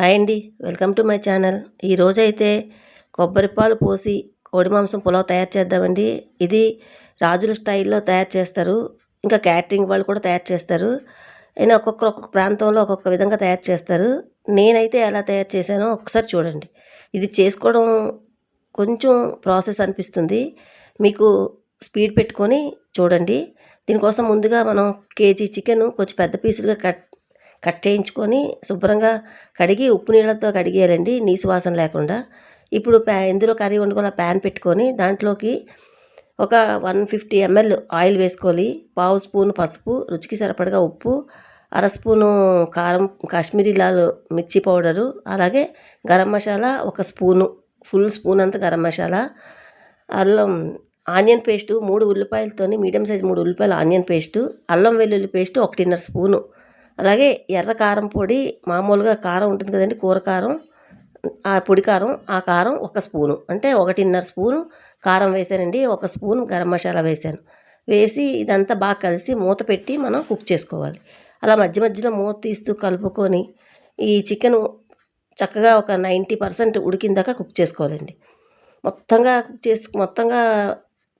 Hi అండి. Welcome to my channel. ఈరోజైతే కొబ్బరి పాలు పోసి కోడి మాంసం పులావ్ తయారు చేద్దామండి. ఇది రాజుల స్టైల్లో తయారు చేస్తారు. ఇంకా క్యాటరింగ్ వాళ్ళు కూడా తయారు చేస్తారు. అయినా ఒక్కొక్కరు ఒక్కొక్క ప్రాంతంలో ఒక్కొక్క విధంగా తయారు చేస్తారు. నేనైతే ఎలా తయారు చేశానో ఒకసారి చూడండి. ఇది చేసుకోవడం కొంచెం ప్రాసెస్ అనిపిస్తుంది. మీకు స్పీడ్ పెట్టుకొని చూడండి. దీనికోసం ముందుగా మనం కేజీ చికెన్ కొంచెం పెద్ద పీసులుగా కట్ కట్ చేయించుకొని శుభ్రంగా కడిగి ఉప్పు నీళ్ళతో కడిగేయాలండి నీసు వాసన లేకుండా. ఇప్పుడు ప్యా ఇందులో కర్రీ వండుకొని ప్యాన్ పెట్టుకొని దాంట్లోకి ఒక వన్ ఫిఫ్టీ ఎంఎల్ ఆయిల్ వేసుకోవాలి. పావు స్పూన్ పసుపు రుచికి సరిపడగా ఉప్పు అర స్పూను కారం కాశ్మీరీ లాల్ మిర్చి పౌడరు అలాగే గరం మసాలా ఒక స్పూను ఫుల్ స్పూన్ అంత గరం మసాలా అల్లం ఆనియన్ పేస్టు మూడు ఉల్లిపాయలతోని మీడియం సైజ్ మూడు ఉల్లిపాయలు ఆనియన్ పేస్టు అల్లం వెల్లుల్లి పేస్టు ఒకటిన్నర స్పూను అలాగే ఎర్ర కారం పొడి మామూలుగా కారం ఉంటుంది కదండి కూర కారం ఆ పొడి కారం ఆ కారం ఒక స్పూను. అంటే ఒకటిన్నర స్పూను కారం వేసానండి ఒక స్పూన్ గరం మసాలా వేసాను. వేసి ఇదంతా బాగా కలిసి మూత పెట్టి మనం కుక్ చేసుకోవాలి. అలా మధ్య మధ్యలో మూత తీస్తూ కలుపుకొని ఈ చికెన్ చక్కగా ఒక నైంటీ పర్సెంట్ ఉడికిన దాకా కుక్ చేసుకోవాలండి. మొత్తంగా కుక్ చేసు మొత్తంగా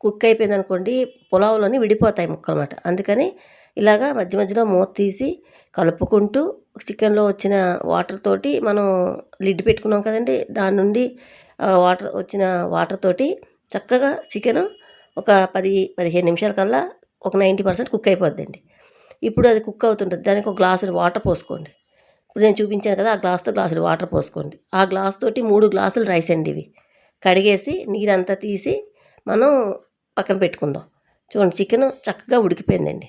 కుక్ అయిపోయింది అనుకోండి పులావులోని విడిపోతాయి ముక్కలు అన్నమాట అందుకని ఇలాగా మధ్య మధ్యలో మూత తీసి కలుపుకుంటూ చికెన్లో వచ్చిన వాటర్ తోటి మనం లిడ్ పెట్టుకున్నాం కదండి దాని నుండి వాటర్ వచ్చిన వాటర్ తోటి చక్కగా చికెన్ ఒక పది పదిహేను నిమిషాల కల్లా ఒక నైంటీ పర్సెంట్ కుక్ అయిపోద్దండి. ఇప్పుడు అది కుక్ అవుతుంటుంది. దానికి ఒక గ్లాసు వాటర్ పోసుకోండి. ఇప్పుడు నేను చూపించాను కదా ఆ గ్లాస్తో గ్లాసులు వాటర్ పోసుకోండి. ఆ గ్లాస్ తోటి మూడు గ్లాసులు రైస్ అండి ఇవి. కడిగేసి నీరంతా తీసి మనం పక్కన పెట్టుకుందాం. చూడండి చికెన్ చక్కగా ఉడికిపోయిందండి.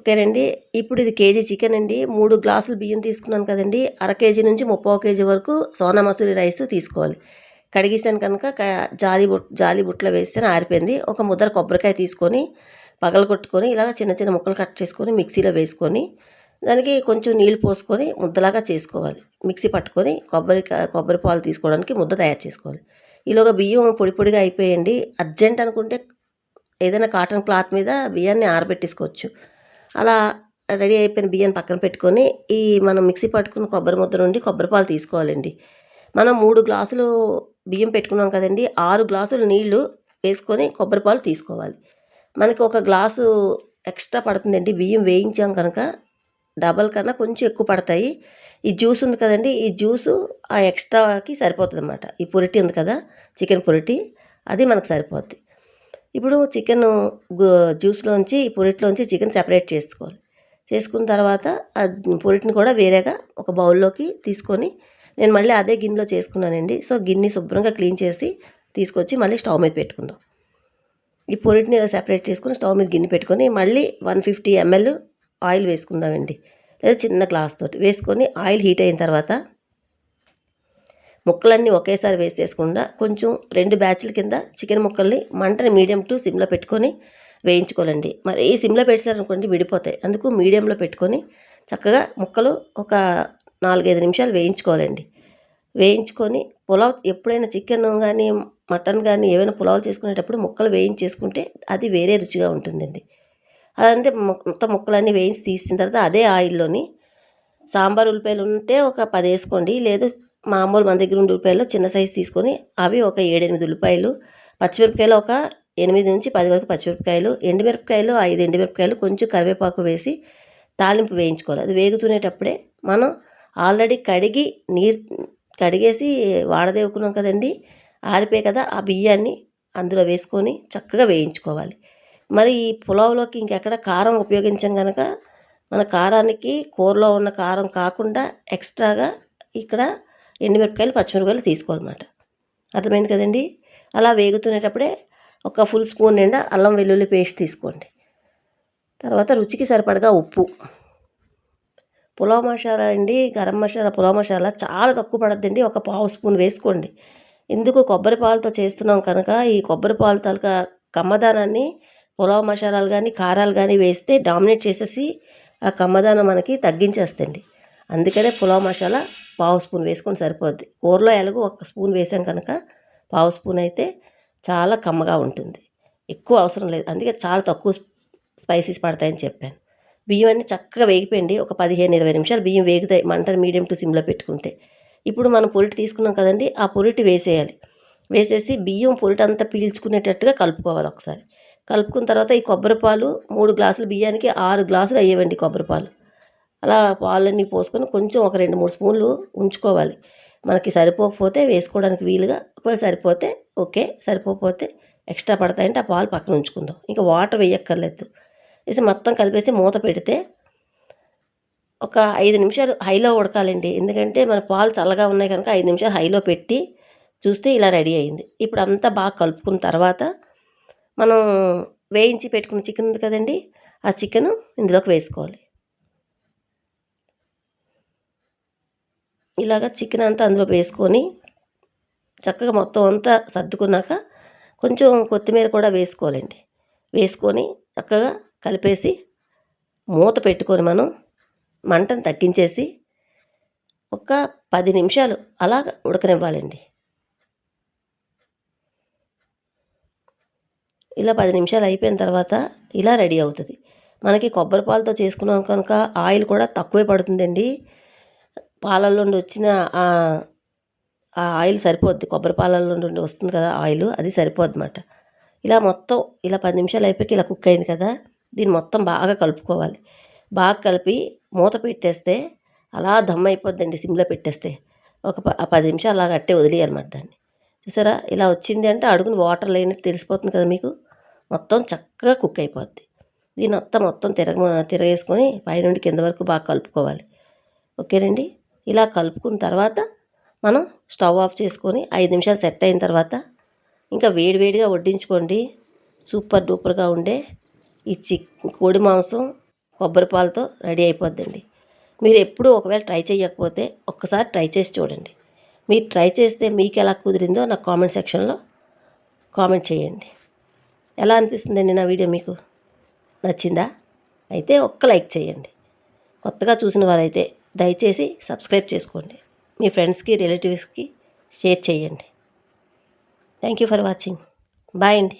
ఓకేనండి. ఇప్పుడు ఇది కేజీ చికెన్ అండి. మూడు గ్లాసులు బియ్యం తీసుకున్నాను కదండి. అర కేజీ నుంచి ముప్పై కేజీ వరకు సోనా మసూరి రైస్ తీసుకోవాలి. కడిగేసాను కనుక జాలి బుట్ జాలి బుట్టలో వేస్తే ఆరిపోయింది. ఒక ముద్ర కొబ్బరికాయ తీసుకొని పగల కొట్టుకొని ఇలాగ చిన్న చిన్న ముక్కలు కట్ చేసుకొని మిక్సీలో వేసుకొని దానికి కొంచెం నీళ్ళు పోసుకొని ముద్దలాగా చేసుకోవాలి. మిక్సీ పట్టుకొని కొబ్బరి కొబ్బరి పాలు తీసుకోవడానికి ముద్ద తయారు చేసుకోవాలి. ఈలోగా బియ్యం పొడి పొడిగా అయిపోయండి. అర్జెంట్ అనుకుంటే ఏదైనా కాటన్ క్లాత్ మీద బియ్యాన్ని ఆరబెట్టేసుకోవచ్చు. అలా రెడీ అయిపోయిన బియ్యం పక్కన పెట్టుకొని ఈ మనం మిక్సీ పట్టుకున్న కొబ్బరి ముద్ద నుండి కొబ్బరి పాలు తీసుకోవాలండి. మనం మూడు గ్లాసులు బియ్యం పెట్టుకున్నాం కదండి. ఆరు గ్లాసులు నీళ్ళు వేసుకొని కొబ్బరి పాలు తీసుకోవాలి. మనకి ఒక గ్లాసు ఎక్స్ట్రా పడుతుందండి. బియ్యం వేయించాం కనుక డబల్ కన్నా కొంచెం ఎక్కువ పడతాయి. ఈ జ్యూస్ ఉంది కదండి. ఈ జ్యూసు ఆ ఎక్స్ట్రాకి సరిపోతుంది అన్నమాట ఈ పురిటి ఉంది కదా చికెన్ పురిటి అది మనకు సరిపోద్ది. ఇప్పుడు చికెన్ జ్యూస్లోంచి పొరిట్లోంచి చికెన్ సెపరేట్ చేసుకోవాలి. చేసుకున్న తర్వాత ఆ పొరిటిని కూడా వేరేగా ఒక బౌల్లోకి తీసుకొని నేను మళ్ళీ అదే గిన్నెలో చేసుకున్నానండి. సో గిన్నె శుభ్రంగా క్లీన్ చేసి తీసుకొచ్చి మళ్ళీ స్టవ్ మీద పెట్టుకుందాం. ఈ పొరిటిని ఇలా సెపరేట్ చేసుకుని స్టవ్ మీద గిన్నె పెట్టుకొని మళ్ళీ వన్ ఫిఫ్టీ ఎంఎల్ ఆయిల్ వేసుకుందామండి. లేదా చిన్న గ్లాస్ తోటి వేసుకొని ఆయిల్ హీట్ అయిన తర్వాత ముక్కలన్నీ ఒకేసారి వేసేసుకుండా కొంచెం రెండు బ్యాచ్ల కింద చికెన్ ముక్కల్ని మంటని మీడియం టు సిమ్లో పెట్టుకొని వేయించుకోవాలండి. మరి ఈ సిమ్లో పెట్టారనుకోండి విడిపోతాయి. అందుకు మీడియంలో పెట్టుకొని చక్కగా ముక్కలు ఒక నాలుగైదు నిమిషాలు వేయించుకోవాలండి. వేయించుకొని పులావ్ ఎప్పుడైనా చికెన్ కానీ మటన్ కానీ ఏమైనా పులావ్ చేసుకునేటప్పుడు ముక్కలు వేయించేసుకుంటే అది వేరే రుచిగా ఉంటుందండి. అదంతే మొత్తం ముక్కలన్నీ వేయించి తీసిన తర్వాత అదే ఆయిల్లోని సాంబార్ ఉల్లిపాయలు ఉంటే ఒక పది వేసుకోండి. లేదు మామూలు మన దగ్గర ఉండే ఉల్లిపాయలు చిన్న సైజు తీసుకొని అవి ఒక ఏడెనిమిది ఉల్లిపాయలు పచ్చిమిరపకాయలు ఒక ఎనిమిది నుంచి పది వరకు పచ్చిమిరపకాయలు ఎండుమిరపకాయలు ఐదు ఎండుమిరపకాయలు కొంచెం కరివేపాకు వేసి తాలింపు వేయించుకోవాలి. అది వేగుతునేటప్పుడే మనం ఆల్రెడీ కడిగి నీరు కడిగేసి వాడదేవుకున్నాం కదండి ఆరిపోయి కదా ఆ బియ్యాన్ని అందులో వేసుకొని చక్కగా వేయించుకోవాలి. మరి ఈ పులావ్లోకి ఇంకెక్కడ కారం ఉపయోగించాం కనుక మన కారానికి కూరలో ఉన్న కారం కాకుండా ఎక్స్ట్రాగా ఇక్కడ ఎండుమిరపకాయలు పచ్చిమిరపకాయలు తీసుకోవాలన్నమాట. అర్థమైంది కదండి? అలా వేగుతునేటప్పుడే ఒక ఫుల్ స్పూన్ నిండా అల్లం వెల్లుల్లి పేస్ట్ తీసుకోండి. తర్వాత రుచికి సరిపడగా ఉప్పు. పులావ్ మసాలా అండి గరం మసాలా పులావ్ మసాలా చాలా తక్కువ పడద్దండి. ఒక పావు స్పూన్ వేసుకోండి. ఎందుకు? కొబ్బరి పాలతో చేస్తున్నాం కనుక ఈ కొబ్బరి పాలు తాలూకా కమ్మదానాన్ని పులావ్ మసాలాలు కానీ కారాలు కానీ వేస్తే డామినేట్ చేసేసి ఆ కమ్మదానం మనకి తగ్గించేస్తండి. అందుకనే పులావ్ మసాలా పావు స్పూన్ వేసుకొని సరిపోద్ది. కూరలో ఎలాగో ఒక స్పూన్ వేసాం కనుక పావు స్పూన్ అయితే చాలా కమ్మగా ఉంటుంది. ఎక్కువ అవసరం లేదు. అందుకే చాలా తక్కువ స్పైసీస్ పడతాయని చెప్పాను. బియ్యం అన్నీ చక్కగా వేగిపోయింది. ఒక పదిహేను ఇరవై నిమిషాలు బియ్యం వేగుతాయి. మంట మీడియం టు సిమ్లో పెట్టుకుంటే. ఇప్పుడు మనం పొరిటి తీసుకున్నాం కదండి ఆ పొరిటి వేసేయాలి. వేసేసి బియ్యం పొరిటి అంతా పీల్చుకునేటట్టుగా కలుపుకోవాలి ఒకసారి. కలుపుకున్న తర్వాత ఈ కొబ్బరి పాలు మూడు గ్లాసులు బియ్యానికి ఆరు గ్లాసులు అయ్యేవండి కొబ్బరి పాలు అలా పాలన్నీ పోసుకొని కొంచెం ఒక రెండు మూడు స్పూన్లు ఉంచుకోవాలి. మనకి సరిపోకపోతే వేసుకోవడానికి వీలుగా ఒకవేళ సరిపోతే ఓకే సరిపోకపోతే ఎక్స్ట్రా పడతాయంటే ఆ పాలు పక్కన ఉంచుకుందాం. ఇంకా వాటర్ వేయక్కర్లేదు. వేసి మొత్తం కలిపేసి మూత పెడితే ఒక ఐదు నిమిషాలు హైలో ఉడకాలండి. ఎందుకంటే మన పాలు చల్లగా ఉన్నాయి కనుక ఐదు నిమిషాలు హైలో పెట్టి చూస్తే ఇలా రెడీ అయింది. ఇప్పుడు అంతా బాగా కలుపుకున్న తర్వాత మనం వేయించి పెట్టుకున్న చికెన్ ఉంది కదండి ఆ చికెన్ ఇందులోకి వేసుకోవాలి. ఇలాగ చికెన్ అంతా అందులో వేసుకొని చక్కగా మొత్తం అంతా సర్దుకున్నాక కొంచెం కొత్తిమీర కూడా వేసుకోవాలండి. వేసుకొని చక్కగా కలిపేసి మూత పెట్టుకొని మనం మంటను తగ్గించేసి ఒక పది నిమిషాలు అలాగ ఉడకనివ్వాలండి. ఇలా పది నిమిషాలు అయిపోయిన తర్వాత ఇలా రెడీ అవుతుంది. మనకి కొబ్బరి పాలతో చేసుకున్నాం కనుక ఆయిల్ కూడా తక్కువే పడుతుందండి. పాలల్లో నుండి వచ్చిన ఆ ఆయిల్ సరిపోద్ది. కొబ్బరి పాలల్లో నుండి వస్తుంది కదా ఆయిల్ అది సరిపోద్ది అన్నమాట ఇలా మొత్తం ఇలా పది నిమిషాలు అయిపోయి ఇలా కుక్ అయింది కదా దీన్ని మొత్తం బాగా కలుపుకోవాలి. బాగా కలిపి మూత పెట్టేస్తే అలా దమ్ అయిపోద్దండి సిమ్లో పెట్టేస్తే. ఒక పది నిమిషాలు అలా అట్టే వదిలేయాలన్నమాట దాన్ని. చూసారా? ఇలా వచ్చింది అంటే అడుగుని వాటర్ లేనట్టు తెలిసిపోతుంది కదా మీకు? మొత్తం చక్కగా కుక్ అయిపోద్ది. దీని మొత్తం మొత్తం తిరగ తిరగేసుకొని పైనుండి కింద వరకు బాగా కలుపుకోవాలి. ఓకేనండి? ఇలా కలుపుకున్న తర్వాత మనం స్టవ్ ఆఫ్ చేసుకొని ఐదు నిమిషాలు సెట్ అయిన తర్వాత ఇంకా వేడివేడిగా వడ్డించుకోండి. సూపర్ డూపర్గా ఉండే ఈ చిక్ కోడి మాంసం కొబ్బరి పాలతో రెడీ అయిపోద్దండి. మీరు ఎప్పుడూ ఒకవేళ ట్రై చేయకపోతే ఒక్కసారి ట్రై చేసి చూడండి. మీరు ట్రై చేస్తే మీకు ఎలా కుదిరిందో నాకు కామెంట్ సెక్షన్లో కామెంట్ చేయండి. ఎలా అనిపిస్తుందండి నా వీడియో మీకు? నచ్చిందా? అయితే ఒక్క లైక్ చేయండి. కొత్తగా చూసిన వారైతే దయచేసి సబ్స్క్రైబ్ చేసుకోండి. మీ ఫ్రెండ్స్కి రిలేటివ్స్కి షేర్ చేయండి. Thank you for watching. Bye అండి.